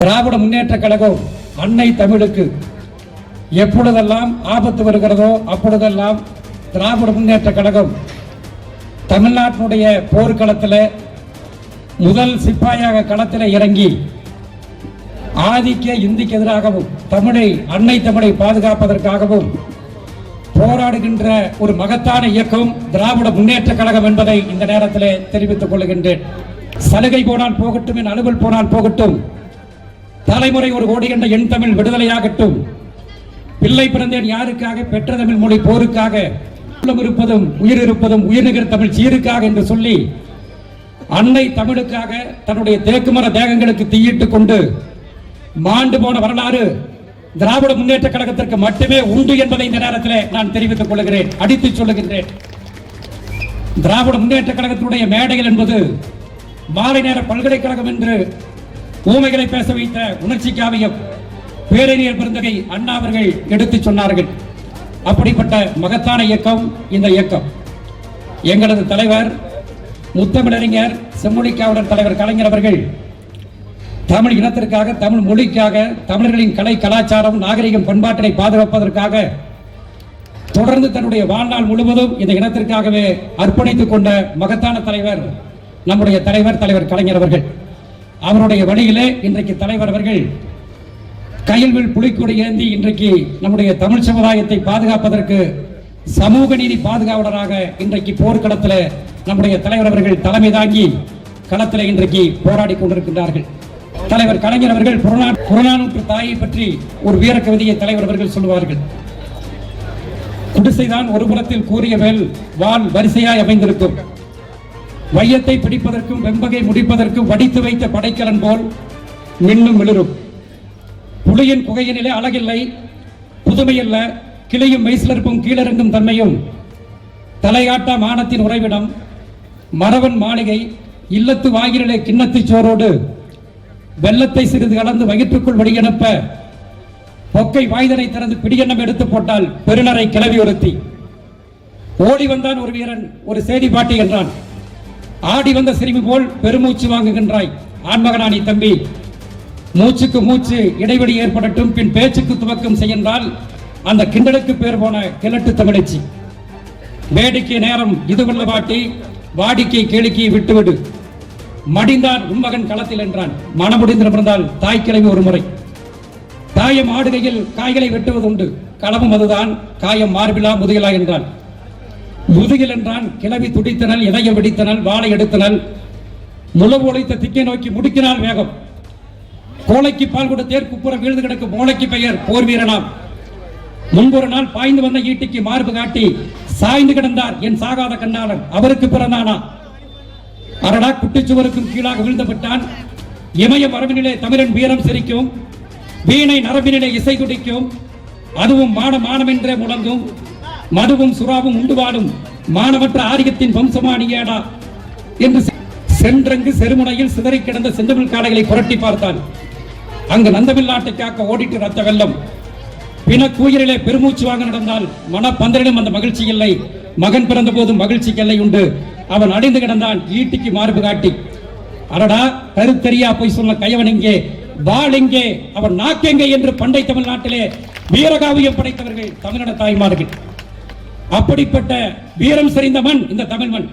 திராவிட முன்னேற்ற கழகம் அன்னை தமிழுக்கு எப்பொழுதெல்லாம் ஆபத்து வருகிறதோ அப்பொழுதெல்லாம் திராவிட முன்னேற்ற கழகம் தமிழ்நாட்டினுடைய போர்க்களத்தில் முதல் சிப்பாயாக களத்தில் இறங்கி ஆதிக்க இந்திக்கு எதிராகவும் தமிழை அன்னை தமிழை பாதுகாப்பதற்காகவும் போராடுகின்ற ஒரு மகத்தான இயக்கம் திராவிட முன்னேற்ற கழகம் என்பதை இந்த நேரத்தில் தெரிவித்துக் கொள்கின்றேன். சலுகை போனால் போகட்டும் என் அலுவல் போனால் போகட்டும். தலைமுறை ஒரு கோடி என்ற என் தமிழ் விடுதலையாகட்டும். பிள்ளை பிறந்தேன் யாருக்காக? பெற்ற தமிழ் மொழி போருக்காக. உள்ளம் இருப்பதும் உயிர் இருப்பதும் உயிர்நிகர் தமிழ் சீருக்காக என்று சொல்லி அன்னை தமிழுக்காக தன்னுடைய தேக்குமர தேகங்களுக்கு தீயிட்டுக் கொண்டு மாண்டு போன வரலாறு திராவிட முன்னேற்ற கழகத்திற்கு மட்டுமே உண்டு என்பதை இந்த நேரத்தில் நான் தெரிவித்துக் கொள்கிறேன். அடித்துச் சொல்லுகின்றேன். திராவிட முன்னேற்ற கழகத்தினுடைய மேடைகள் என்பது மாலை நேர பல்கலைக்கழகம் என்று ஊமைகளை பேச வைத்த உணர்ச்சி பேரறிஞர் பெருந்தகை அண்ணா அவர்கள் எடுத்துச் சொன்னார்கள். அப்படிப்பட்ட மகத்தான இயக்கம் இந்த இயக்கம். எங்களது தலைவர் முத்தமிழறிஞர் செம்மொழிக்காவலர் தலைவர் கலைஞர் அவர்கள் தமிழ் இனத்திற்காக தமிழ் மொழிக்காக தமிழர்களின் கலை கலாச்சாரம் நாகரிகம் பண்பாட்டினை பாதுகாப்பதற்காக தொடர்ந்து தன்னுடைய வாழ்நாள் முழுவதும் இந்த இனத்திற்காகவே அர்ப்பணித்துக் கொண்ட மகத்தான தலைவர் நம்முடைய தலைவர் தலைவர் கலைஞர் அவர்கள். அவருடைய வழியிலே இன்றைக்கு தலைவர் அவர்கள் கையில் புலிக்கொடி ஏந்தி இன்றைக்கு நம்முடைய தமிழ் சமுதாயத்தை பாதுகாப்பதற்கு சமூக நீதி பாதுகாவலராக இன்றைக்கு போர்க்களத்தில் நம்முடைய தலைவர் அவர்கள் தலைமை தாங்கி களத்தில் இன்றைக்கு போராடி கொண்டிருக்கின்றார்கள். தலைவர் கலைஞர் அவர்கள் புறநா- புறநானூற்று தாயை பற்றி ஒரு வீர கவிதையை தலைவர் அவர்கள் சொல்லுவார்கள். குடிசைதான் ஒரு புறத்தில் கூறிய வேல் வால் வரிசையாய் அமைந்திருக்கும். வையத்தை பிடிப்பதற்கும் வெம்பகை முடிப்பதற்கும் வடித்து வைத்த படைக்கலன் போல் மின்னும் மிளிரும். புலியின் புகையினிலே அழகில்லை புதுமையல்ல கிளையும் மெய்சிலர்ப்பும் கீழறங்கும் தன்மையும். தலையாட்டா மானத்தின் உறைவிடம் மறவன் மாளிகை இல்லத்து வாயிலே கிண்ணத்து சோரோடு வெள்ளத்தை சிறிது கலந்து வயிற்றுக்குள் வழியனுப்ப பொக்கை வாய்தனை திறந்து பிடியெண்ணம் எடுத்து போட்டால் பெருநரை கிளவி ஒருத்தி. ஓடி வந்தான் ஒரு வீரன் ஒரு சேதி பாட்டி என்றான். ஆடி வந்த சிறுமி போல் பெருமூச்சு வாங்குகின்றாய். ஆண்மகனானி தம்பி மூச்சுக்கு மூச்சு இடைவெளி ஏற்படட்டும் பின் பேச்சுக்கு துவக்கம் செய்யென்றால் அந்த கிண்டலுக்கு பேர் போன கிழட்டு தமிழச்சி. வேடிக்கை நேரம் இது பாட்டி வாடிக்கை கேளிக்கையை விட்டுவிடு. மடிந்தான் உண்மகன் களத்தில் என்றான். மனமுடிந்து பிறந்தால் தாய் கிழவி ஒரு முறை தாயம் ஆடுகையில் காய்களை வெட்டுவதுண்டு. களவும் அதுதான் காயம் மார்பிலா முதுகலா என்றான். முதுகில் என்றான் கிளவி துடித்தனல் இதய வெடித்தனல் வாளை எடுத்தனல் முழவு உழைத்த திக்கை நோக்கி முடுக்கினால் வேகம். கோலைக்கு பால் கூட குப்புறம் வீழ்ந்து கிடக்கும் மோளைக்கு பெயர் போர் வீரனாம். முன்பொரு நாள் பாய்ந்து வந்த ஈட்டிக்கு மார்பு காட்டி சாய்ந்து கிடந்தார் என் சாகாத கண்ணாளன் அவருக்கு பிறந்தானா? அரடா குட்டிச்சுவருக்கும் கீழாக வீழ்ந்து விட்டான். இமய மரபினிலே தமிழன் வீரம் சிரிக்கும். வீணை நரம்பினிலே இசை துடிக்கும். அதுவும் மான மானமென்றே முழங்கும். மதுவும் சுறாவும் உண்டு வாடும் மாணவற்ற ஆரியத்தின் வம்சமானியேடா என்று செ- சென்றங்கு செருமுனையில் சிதறி கிடந்த செந்தமிழ் காடைகளை புரட்டி பார்த்தான். அங்கு நந்தமிழ் நாட்டை காக்க ஓடிட்டு ரத்த வெள்ளம். பின கூயிரிலே பெருமூச்சு வாங்க நடந்தால் மனப்பந்தரிடம் அந்த மகிழ்ச்சி இல்லை. மகன் பிறந்த போது மகிழ்ச்சி எல்லை உண்டு. அவன் அடைந்து கிடந்தான் ஈட்டிக்கு மார்பு காட்டி. அடடா கருத்தெரியா போய் சொன்ன கையவன் இங்கே வாள் எங்கே? அவன் நாக்கெங்கே என்று பண்டை தமிழ்நாட்டிலே வீரகாவியம் படைத்தவர்கள் தமிழன தாய்மார்கள். அப்படிப்பட்ட வீரம் செறிந்த மண் இந்த தமிழ் மண்.